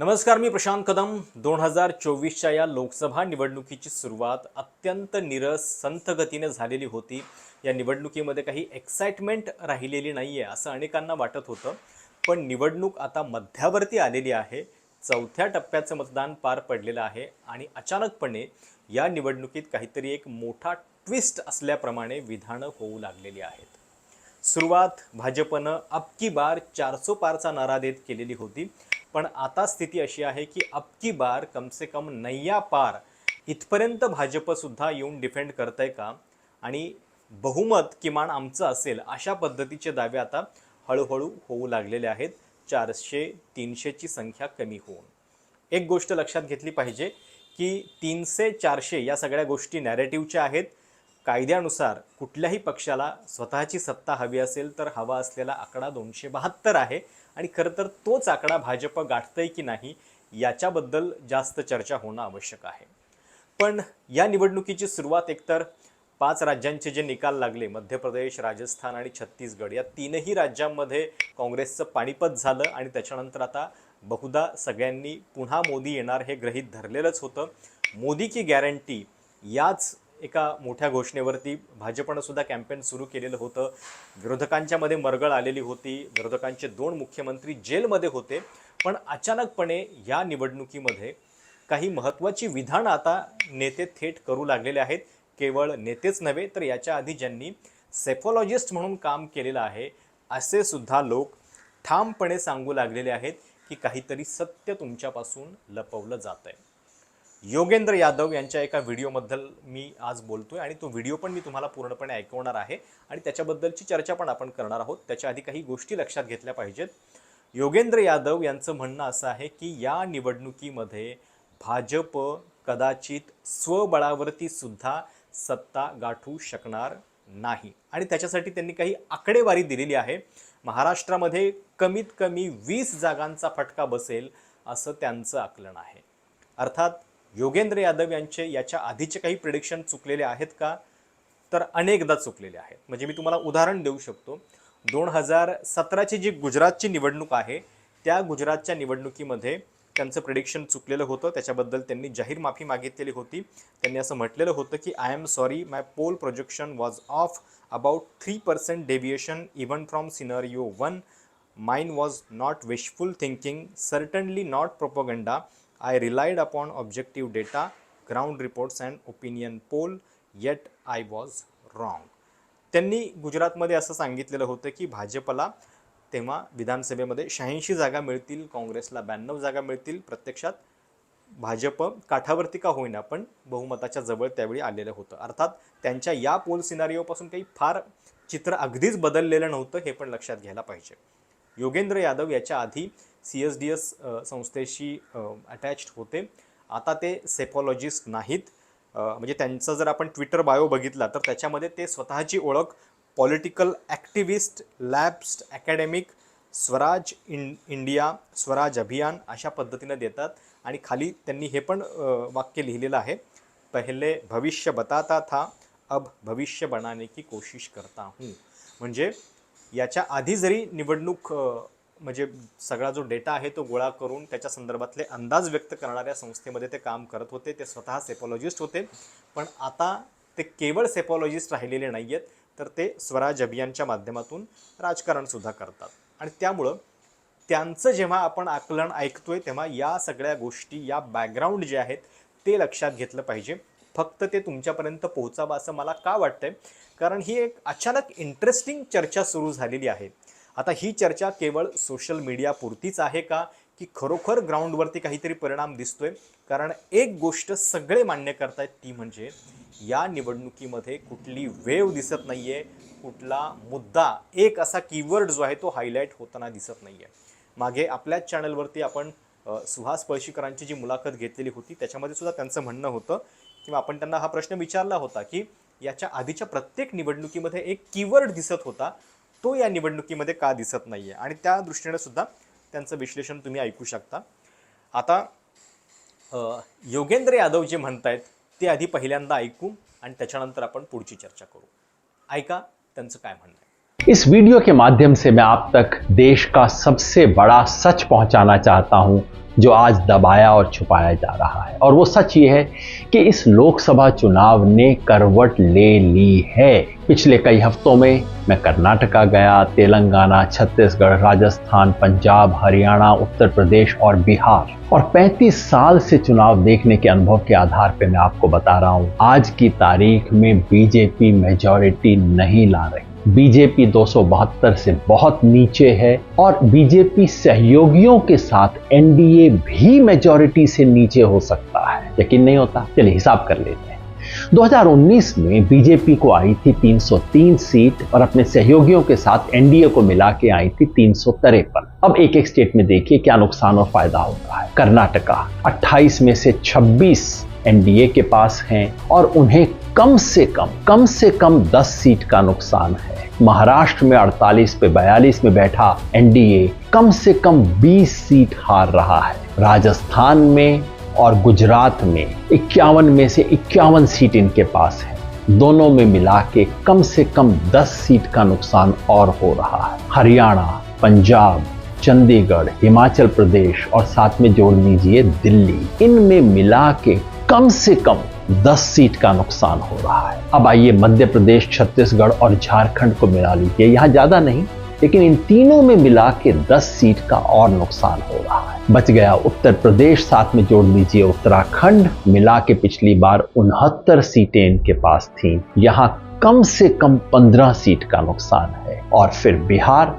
नमस्कार मी प्रशांत कदम. दोन हजार चोवीसच्या या लोकसभा निवडणुकीची सुरुवात अत्यंत निरस संथगतीने झालेली होती. या निवडणुकीमध्ये काही एक्साइटमेंट राहिलेली नाही आहे असं अनेकांना वाटत होतं. पण निवडणूक आता मध्यावरती आलेली आहे. चौथ्या टप्प्याचं मतदान पार पडलेलं आहे आणि अचानकपणे या निवडणुकीत काहीतरी एक मोठा ट्विस्ट असल्याप्रमाणे विधानं होऊ लागलेली आहेत. सुरुवात भाजपनं अबकी बार चारसो पारचा नारा देत केलेली होती. पण आता स्थिती अशी आहे की अबकी बार कमसे कम नैया पार इथपर्यंत भाजपसुद्धा येऊन डिफेंड करतंय का? आणि बहुमत किमान आमचं असेल अशा पद्धतीचे दावे आता हळूहळू होऊ लागलेले आहेत. चारशे तीनशेची संख्या कमी होऊन. एक गोष्ट लक्षात घेतली पाहिजे की तीनशे चारशे या सगळ्या गोष्टी नॅरेटिव्हच्या आहेत. कायद्यानुसार कुठल्याही पक्षाला स्वतःची सत्ता हवी असेल तर हवा असलेला आकडा दोनशे बहात्तर आहे. आणि खरं तर तोच आकडा भाजप गाठतंय की नाही याच्याबद्दल जास्त चर्चा होणं आवश्यक आहे. पण या निवडणुकीची सुरुवात एकतर पाच राज्यांचे जे निकाल लागले मध्य प्रदेश राजस्थान आणि छत्तीसगड या तीनही राज्यांमध्ये काँग्रेसचं पाणीपत झालं आणि त्याच्यानंतर आता बहुधा सगळ्यांनी पुन्हा मोदी येणार हे ग्रहीत धरलेलंच होतं. मोदी की गॅरंटी याच एका मोठ्या घोषणेवरती भाजपनं सुद्धा कॅम्पेन सुरू केलेलं होतं. विरोधकांच्यामध्ये मरगळ आलेली होती. विरोधकांचे दोन मुख्यमंत्री जेलमध्ये होते. पण अचानकपणे या निवडणुकीमध्ये काही महत्त्वाची विधानं आता नेते थेट करू लागलेले आहेत. केवळ नेतेच नव्हे तर याच्या आधी ज्यांनी सेफॉलॉजिस्ट म्हणून काम केलेलं आहे असे सुद्धा लोक ठामपणे सांगू लागलेले आहेत की काहीतरी सत्य तुमच्यापासून लपवलं जात आहे योगेंद्र यादव यांच्या एका व्हिडिओबद्दल मी आज बोलतो आहे आणि तो व्हिडिओ पण मी तुम्हाला पूर्णपणे ऐकवणार आहे आणि त्याच्याबद्दलची चर्चा पण आपण करणार आहोत. त्याच्या आधी काही गोष्टी लक्षात घेतल्या पाहिजेत. योगेंद्र यादव यांचं म्हणणं असं आहे की या निवडणुकीमध्ये भाजप कदाचित स्वबळावरती सुद्धा सत्ता गाठू शकणार नाही. आणि त्याच्यासाठी त्यांनी काही आकडेवारी दिलेली आहे. महाराष्ट्रामध्ये कमीत कमी वीस जागांचा फटका बसेल असं त्यांचं आकलन आहे. अर्थात योगेंद्र यादव यांचे याच्या आधीचे काही प्रिडिक्शन चुकलेले आहेत का? तर अनेकदा चुकलेले आहेत. म्हणजे मी तुम्हाला उदाहरण देऊ शकतो. दोन हजार सतराची जी गुजरातची निवडणूक आहे त्या गुजरातच्या निवडणुकीमध्ये त्यांचं प्रिडिक्शन चुकलेलं होतं. त्याच्याबद्दल त्यांनी जाहीर माफी मागितलेली होती. त्यांनी असं म्हटलेलं होतं की I am sorry my poll projection was of about three percent deviation even from scenario one mine was not wishful thinking certainly not propaganda I relied upon objective data ground reports and opinion poll yet I was wrong. त्यांनी गुजरातमध्ये असं सांगितलेलं होतं की भाजपला तेव्हा विधानसभेमध्ये शहाऐंशी जागा मिळतील काँग्रेसला ब्याण्णव जागा मिळतील प्रत्यक्षात भाजप काठावरती का होईना पण बहुमताच्या जवळ त्यावेळी आलेलं होतं अर्थात त्यांच्या या पोल सिनारिओपासून काही फार चित्र अगदीच बदललेलं नव्हतं हे पण लक्षात घ्यायला पाहिजे योगेंद्र यादव याच्या आधी सी एस डी एस संस्थेशी अटॅच्ड होते. आता ते सेफॉलॉजिस्ट नाहीत. म्हणजे त्यांचं जर आपण ट्विटर बायो बघितला तर त्याच्यामध्ये ते स्वतःची ओळख political activist लॅब्स्ट academic Swaraj in India Swaraj Abhiyan अशा पद्धतीनं देतात. आणि खाली त्यांनी हे पण वाक्य लिहिलेलं आहे. पहिले भविष्य बताता था अब भविष्य बनाने की कोशिश करता हूँ. म्हणजे याच्या आधी जरी निवडणूक म्हणजे सगळा जो डेटा आहे तो गोळा करून त्याच्या संदर्भातले अंदाज व्यक्त करणाऱ्या संस्थेमध्ये ते काम करत होते. ते स्वतः सेपॉलॉजिस्ट होते. पण आता ते केवळ सेपॉलॉजिस्ट राहिलेले नाही आहेत तर ते स्वराज अभियानच्या माध्यमातून राजकारणसुद्धा करतात. आणि त्यामुळं त्यांचं जेव्हा आपण आकलन ऐकतोय तेव्हा या सगळ्या गोष्टी या बॅकग्राऊंड जे आहेत ते लक्षात घेतलं पाहिजे. फक्त ते तुमच्यापर्यंत पोहोचावं असं मला का वाटतंय? कारण ही एक अचानक इंटरेस्टिंग चर्चा सुरू झालेली आहे. आता ही चर्चा केवळ सोशल मीडियापुरतीच आहे का? की खरोखर ग्राउंडवरती काहीतरी परिणाम दिसतोय? कारण एक गोष्ट सगळे मान्य करतायत ती म्हणजे या निवडणुकीमध्ये कुठली वेव दिसत नाही आहे कुठला मुद्दा एक असा कीवर्ड जो आहे तो हायलाईट होताना दिसत नाही आहे मागे आपल्याच चॅनलवरती आपण सुहास पळशीकरांची जी मुलाखत घेतलेली होती त्याच्यामध्ये सुद्धा त्यांचं म्हणणं होतं किंवा आपण त्यांना हा प्रश्न विचारला होता की याच्या आधीच्या प्रत्येक निवडणुकीमध्ये एक कीवर्ड दिसत होता तो या निवडणुकीमध्ये का दिसत नाही आहे आणि त्या दृष्टीने सुद्धा त्यांचं विश्लेषण तुम्ही ऐकू शकता. आता योगेंद्र यादव जे म्हणतायत ते आधी पहिल्यांदा ऐकू आणि त्याच्यानंतर आपण पुढची चर्चा करू. ऐका त्यांचं काय म्हणणं आहे. इस वीडियो के माध्यम से मैं आप तक देश का सबसे बड़ा सच पहुंचाना चाहता हूँ, जो आज दबाया और छुपाया जा रहा है। और वो सच ये है कि इस लोकसभा चुनाव ने करवट ले ली है। पिछले कई हफ्तों में मैं कर्नाटका गया, तेलंगाना, छत्तीसगढ़, राजस्थान, पंजाब, हरियाणा, उत्तर प्रदेश और बिहार। और 35 साल से चुनाव देखने के अनुभव के आधार पर मैं आपको बता रहा हूँ, आज की तारीख में बीजेपी मेजोरिटी नहीं ला रही। बीजेपी दो सौ बहत्तर से बहुत नीचे है और बीजेपी सहयोगियों के साथ एनडीए भी मेजोरिटी से नीचे हो सकता है। यकीन नहीं होता? चलिए हिसाब कर लेते हैं। 2019 में बीजेपी को आई थी 303 सीट और अपने सहयोगियों के साथ एनडीए को मिला के आई थी तीन अब एक एक स्टेट में देखिए क्या नुकसान और फ़ायदा होता है। कर्नाटका 28 में से 26 एनडीए के पास हैं और उन्हें कम से कम कम से कम 10 सीट का नुकसान है। महाराष्ट्र में 48 पे 42 में बैठा एनडीए कम से कम 20 सीट हार रहा है। राजस्थान में और गुजरात में इक्यावन में से इक्यावन सीट इनके पास है। दोनों में मिला के कम से कम 10 सीट का नुकसान और हो रहा है। हरियाणा, पंजाब, चंडीगढ़, हिमाचल प्रदेश और साथ में जोड़ लीजिए दिल्ली। इनमें मिला के कम से कम 10 सीट का नुकसान हो रहा है। अब आइए मध्य प्रदेश, छत्तीसगढ़ और झारखंड को मिला लीजिए। यहाँ ज़्यादा नहीं, लेकिन इन तीनों में मिला के 10 सीट का और नुकसान हो रहा है। बच गया उत्तर प्रदेश, साथ में जोड़ लीजिए उत्तराखंड। मिला के पिछली बार उनहत्तर सीटें इनके पास थी। यहाँ कम से कम 15 सीट का नुकसान है। और फिर बिहार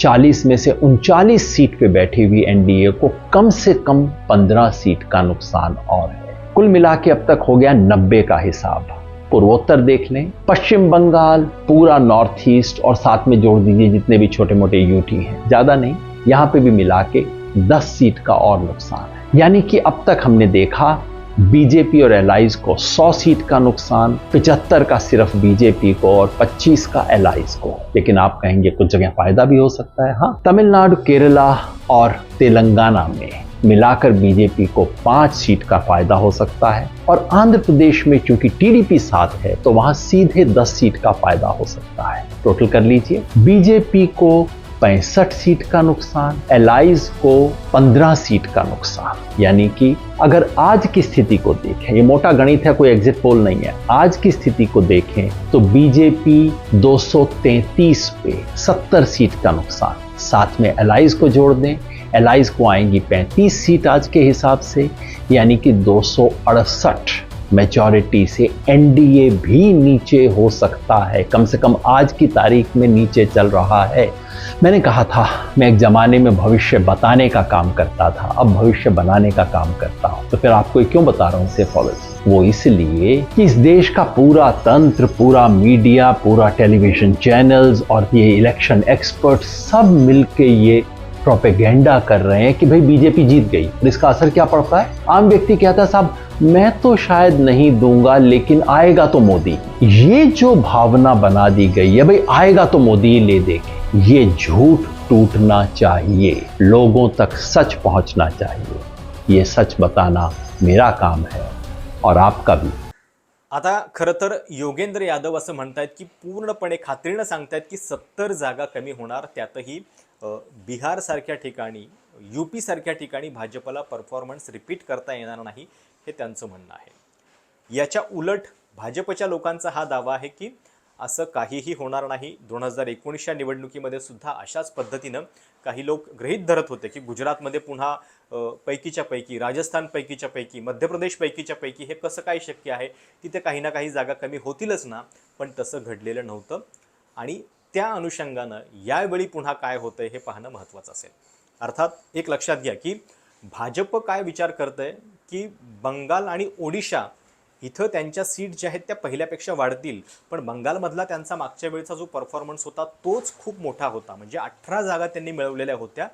40 में से उनचालीस सीट पे बैठी हुई एनडीए को कम से कम 15 सीट का नुकसान और है। कुल मिला के अब तक हो गया 90 का हिसाब। पूर्वोत्तर देख लें, पश्चिम बंगाल, पूरा नॉर्थ ईस्ट और साथ में जोड़ दीजिए जितने भी छोटे मोटे यूटी हैं। ज़्यादा नहीं, यहाँ पे भी मिला के 10 सीट का और नुकसान यानी कि अब तक हमने देखा बीजेपी और एलाइज को 100 सीट का नुकसान 75 का सिर्फ़ बीजेपी को और 25 का एलाइज को। लेकिन आप कहेंगे कुछ जगह फ़ायदा भी हो सकता है। हाँ तमिलनाडु, केरला और तेलंगाना में मिलाकर बीजेपी को पाँच सीट का फ़ायदा हो सकता है और आंध्र प्रदेश में चूँकि टीडीपी साथ है तो वहाँ सीधे 10 सीट का फ़ायदा हो सकता है। टोटल कर लीजिए। बीजेपी को पैंसठ सीट का नुकसान एलाइज को 15 सीट का नुकसान। यानी कि अगर आज की स्थिति को देखें, ये मोटा गणित है, कोई एग्जिट पोल नहीं है। आज की स्थिति को देखें तो बीजेपी 233 पे 70 सीट का नुकसान। साथ में एलाइज को जोड़ दें एलाइज को आएँगी 35 सीट आज के हिसाब से, यानी कि दो मेजॉरिटी से एनडीए भी नीचे हो सकता है। कम से कम आज की तारीख में नीचे चल रहा है। मैंने कहा था, मैं एक जमाने में भविष्य बताने का काम करता था, अब भविष्य बनाने का काम करता हूँ। तो फिर आपको क्यों बता रहा हूँ सेफोलॉजी वो इसलिए कि इस देश का पूरा तंत्र, पूरा मीडिया, पूरा टेलीविज़न चैनल्स और ये इलेक्शन एक्सपर्ट सब मिलके ये प्रोपेगेंडा कर रहे हैं कि भाई बीजेपी जीत गई। इसका असर क्या पड़ता है? आम व्यक्ति कहता है, साहब, मैं तो शायद नहीं दूँगा, लेकिन आएगा तो मोदी। ये जो भावना बना दी गई है, भाई, आएगा तो मोदी ले देंगे। ये झूठ टूटना चाहिए। लोगों तक सच पहुँचना चाहिए। ये सच बताना मेरा काम है और आपका भी। आता खरं तर योगेंद्र यादव असं म्हणतायत की पूर्णपणे खात्रीनं सांगतायत की सत्तर जागा कमी होणार, त्यातही बिहारसारख्या ठिकाणी यू पीसारख्या ठिकाणी भाजपला परफॉर्मन्स रिपीट करता येणार नाही हे त्यांचं म्हणणं आहे. याच्या उलट भाजपच्या लोकांचा हा दावा आहे की असं काहीही होणार नाही. दोन हजार एकोणीसच्या निवडणुकीमध्ये सुद्धा अशाच पद्धतीनं काही लोक गृहीत धरत होते की गुजरातमध्ये पुन्हा पैकीच्या पैकी राजस्थान पैकीच्या पैकी मध्य प्रदेश पैकीच्या पैकी हे कसं काय शक्य आहे? तिथे काही ना काही जागा कमी होतीलच ना. पण तसं घडलेलं नव्हतं. आणि त्या अनुषंगानं यावेळी पुन्हा काय होतंय हे पाहणं महत्त्वाचं असेल. अर्थात एक लक्षात घ्या की भाजप काय विचार करतंय की बंगाल आणि ओडिशा इथं त्यांच्या सीट ज्या आहेत त्या पहिल्यापेक्षा वाढतील पण बंगालमधला त्यांचा मागच्या वेळचा जो परफॉर्मन्स होता तोच खूप मोठा होता. म्हणजे अठरा जागा त्यांनी मिळवलेल्या होत्या.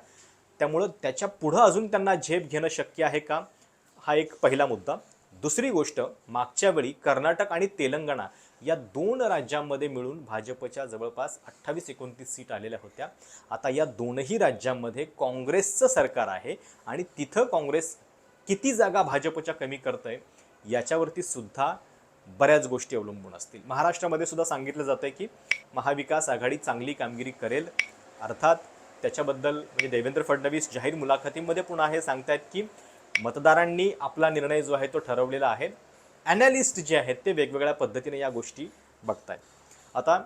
त्यामुळं त्याच्या पुढं अजून त्यांना झेप घेणं शक्य आहे का? हा एक पहिला मुद्दा. दुसरी गोष्ट मागच्या वेळी कर्नाटक आणि तेलंगणा या दोन राज्यांमध्ये मिळून भाजपच्या जवळपास अठ्ठावीस एकोणतीस सीट आलेल्या होत्या. आता या दोनही राज्यांमध्ये काँग्रेसचं सरकार आहे आणि तिथं काँग्रेस किती जागा भाजपच्या कमी करतंय याच्यावरती सुद्धा बऱ्याच गोष्टी अवलंबून असतील. महाराष्ट्रामध्ये सुद्धा सांगितलं जातं आहे की महाविकास आघाडी चांगली कामगिरी करेल. अर्थात त्याच्याबद्दल म्हणजे देवेंद्र फडणवीस जाहीर मुलाखतीमध्ये पुन्हा हे सांगतायत की मतदारांनी आपला निर्णय जो आहे तो ठरवलेला आहे. ॲनालिस्ट जे आहेत ते वेगवेगळ्या पद्धतीने या गोष्टी बघतायत. आता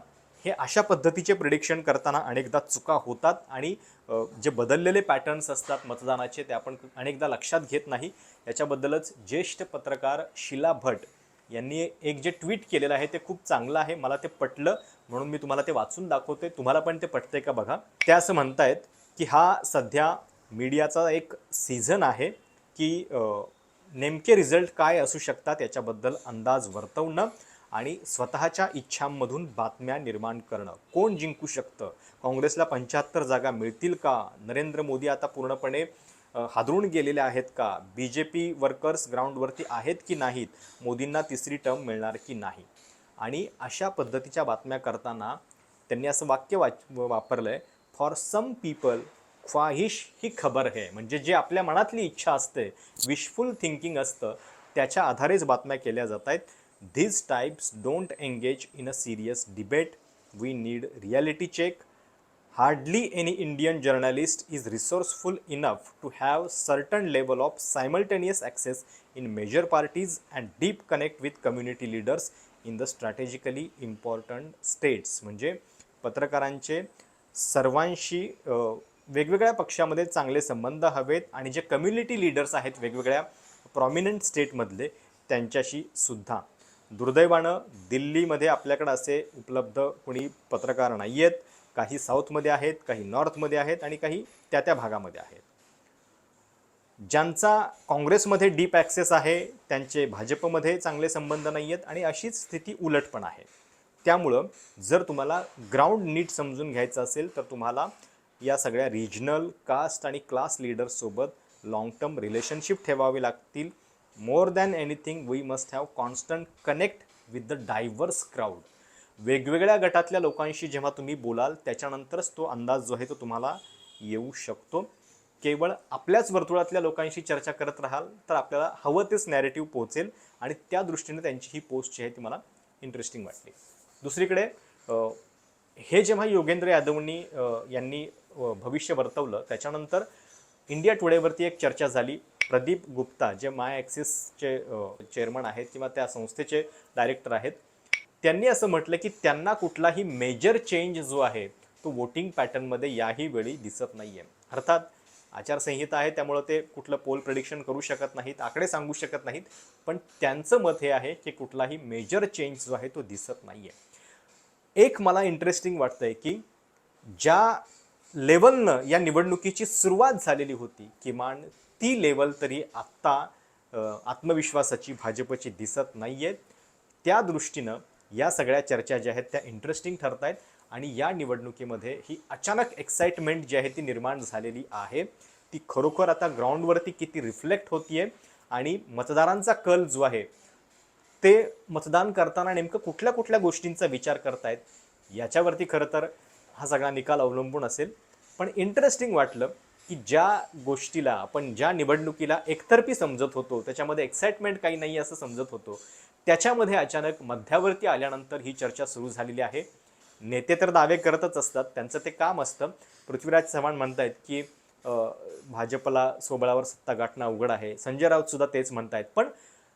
हे अशा पद्धतीचे प्रिडिक्शन करताना अनेकदा चुका होतात आणि जे बदललेले पॅटर्न्स असतात मतदानाचे ते आपण अनेकदा लक्षात घेत नाही. याच्याबद्दलच ज्येष्ठ पत्रकार शिला भट यांनी एक जे ट्विट केलेलं आहे ते खूप चांगलं आहे. मला ते पटलं म्हणून मी तुम्हाला ते वाचून दाखवते तुम्हाला पण ते पटतंय का बघा? ते असं म्हणतायत की हा सध्या मीडियाचा एक सीझन आहे की नेमके रिझल्ट काय असू शकतात याच्याबद्दल अंदाज वर्तवणं आणि स्वतःच्या इच्छांमधून बातम्या निर्माण करणं. कोण जिंकू शकतं? काँग्रेसला पंच्याहत्तर जागा मिळतील का? नरेंद्र मोदी आता पूर्णपणे हादरून गेलेले आहेत का? बी जे पी वर्कर्स ग्राउंडवरती आहेत की नाहीत? मोदींना तिसरी टर्म मिळणार की नाही? आणि अशा पद्धतीच्या बातम्या करताना त्यांनी असं वाक्य वाच वापरलं आहे फॉर सम पीपल ख्वाहिश ही खबर आहे म्हणजे जे आपल्या मनातली इच्छा असते विशफुल थिंकिंग असतं त्याच्या आधारेच बातम्या केल्या जात आहेत. These types don't engage in a serious debate we need reality check hardly any Indian journalist is resourceful enough to have certain level of simultaneous access in major parties and deep connect with community leaders in the strategically important states म्हणजे पत्रकारांचे सर्वांशी वेगवेगळ्या पक्षामध्ये चांगले संबंध हवेत आणि जे कम्युनिटी लीडर्स आहेत वेगवेगळ्या प्रॉमिनंट स्टेटमधले त्यांच्याशी सुद्धा. दुर्दैवानं दिल्लीमध्ये आपल्याकडे असे उपलब्ध कोणी पत्रकार नाही आहेत काही साऊथमध्ये आहेत काही नॉर्थमध्ये आहेत आणि काही त्या त्या भागामध्ये आहेत. ज्यांचा काँग्रेसमध्ये डीप ॲक्सेस आहे त्यांचे भाजपमध्ये चांगले संबंध नाही आहेत आणि अशीच स्थिती उलट पण आहे. त्यामुळं जर तुम्हाला ग्राउंड नीट समजून घ्यायचं असेल तर तुम्हाला या सगळ्या रिजनल कास्ट आणि क्लास लीडर्ससोबत लाँग टर्म रिलेशनशिप ठेवावे लागतील. More than anything we must have constant connect with the diverse crowd वेगवेगळ्या गटातल्या लोकांशी जेव्हा तुम्ही बोलाल त्याच्यानंतरच तो अंदाज जो आहे तो तुम्हाला येऊ शकतो. केवळ आपल्याच वर्तुळातल्या लोकांशी चर्चा करत राहाल तर आपल्याला हवं तेच नॅरेटिव्ह पोहोचेल आणि त्या दृष्टीने त्यांची ही पोस्ट जी आहे ती मला इंटरेस्टिंग वाटली. दुसरीकडे हे जेव्हा योगेंद्र यादवनी यांनी भविष्य वर्तवलं. त्याच्यानंतर इंडिया टुडेवरती एक चर्चा झाली. प्रदीप गुप्ता जे माय ॲक्सिसचे चेअरमन आहेत किंवा त्या संस्थेचे डायरेक्टर आहेत त्यांनी असं म्हटलं की त्यांना कुठलाही मेजर चेंज जो आहे तो वोटिंग पॅटर्नमध्ये याही वेळी दिसत नाही आहे अर्थात आचारसंहिता आहे त्यामुळं ते कुठलं पोल प्रडिक्शन करू शकत नाहीत आकडे सांगू शकत नाहीत पण त्यांचं मत हे आहे की कुठलाही मेजर चेंज जो आहे तो दिसत नाही आहे एक मला इंटरेस्टिंग वाटतंय की ज्या लेवलनं या निवडणुकीची सुरुवात झालेली होती. किमान ती लेवल तरी आत्ता आत्मविश्वासाची भाजपची दिसत नाही आहेत त्या दृष्टीनं या सगळ्या चर्चा ज्या आहेत त्या इंटरेस्टिंग ठरत आहेत आणि या निवडणुकीमध्ये ही अचानक एक्साइटमेंट जी आहे ती निर्माण झालेली आहे. ती खरोखर आता ग्राउंडवरती किती रिफ्लेक्ट होतीये आणि मतदारांचा कल जो आहे ते मतदान करताना नेमकं कुठल्या कुठल्या गोष्टींचा विचार करतायत याच्यावरती खरं तर हा सगळा निकाल अवलंबून असेल. पण इंटरेस्टिंग वाटलं की ज्या गोष्टीला आपण ज्या निवडणुकीला एकतर्फी समजत होतो त्याच्यामध्ये एक्साइटमेंट काही नाही असं समजत होतो त्याच्यामध्ये अचानक मध्यावरती आल्यानंतर ही चर्चा सुरू झालेली आहे. नेते तर दावे करतच असतात त्यांचं ते काम असतं. पृथ्वीराज चव्हाण म्हणतायत की भाजपला सोबळावर सत्ता गाठणं अवघड आहे. संजय राऊतसुद्धा तेच तेच म्हणतायत. पण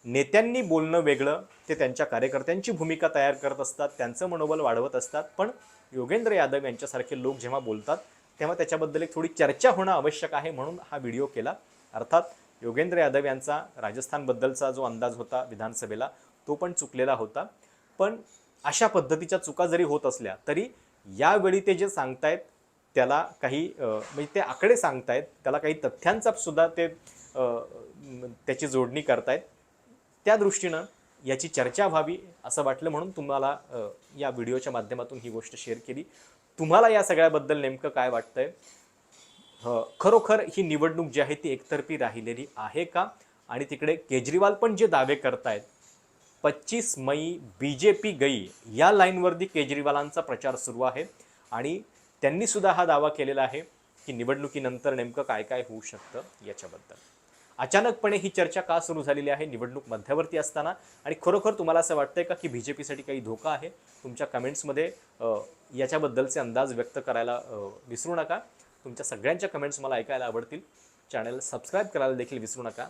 नेत्यांनी बोलणं वेगळं ते त्यांच्या कार्यकर्त्यांची भूमिका तयार करत असतात त्यांचं मनोबल वाढवत असतात. पण योगेंद्र यादव यांच्यासारखे लोक जेव्हा बोलतात तेव्हा त्याच्याबद्दल एक थोडी चर्चा होणं आवश्यक आहे म्हणून हा व्हिडिओ केला. अर्थात योगेंद्र यादव यांचा राजस्थानबद्दलचा जो अंदाज होता विधानसभेला तो पण चुकलेला होता. पण अशा पद्धतीच्या चुका जरी होत असल्या तरी यावेळी ते जे सांगतायत त्याला काही म्हणजे ते आकडे सांगतायत त्याला काही तथ्यांचा सुद्धा ते त्याची जोडणी करतायत. त्या दृष्टीनं याची चर्चा व्हावी असं वाटलं म्हणून तुम्हाला या व्हिडिओच्या माध्यमातून ही गोष्ट शेअर केली. तुम्हाला या सगळ्याबद्दल नेमकं काय वाटतंय? खरोखर ही निवडणूक जी आहे ती एकतर्फी राहिलेली आहे का? आणि तिकडे केजरीवाल पण जे दावे करतायत पच्चीस मई बी जे पी गई या लाईनवरती केजरीवालांचा प्रचार सुरू आहे. आणि त्यांनीसुद्धा हा दावा केलेला आहे की निवडणुकीनंतर नेमकं काय काय होऊ शकतं याच्याबद्दल. अचानकपणे ही चर्चा का सुरू झालेली आहे? निवडणूक मध्यावरती असताना. आणि खरोखर तुम्हाला असं वाटतंय का की बी जे पीसाठी काही धोका आहे? तुमच्या कमेंट्समध्ये याच्याबद्दलचे अंदाज व्यक्त करायला विसरू नका. तुमच्या सगळ्यांच्या कमेंट्स मला ऐकायला आवडतील. चॅनल सबस्क्राईब करायला देखील विसरू नका.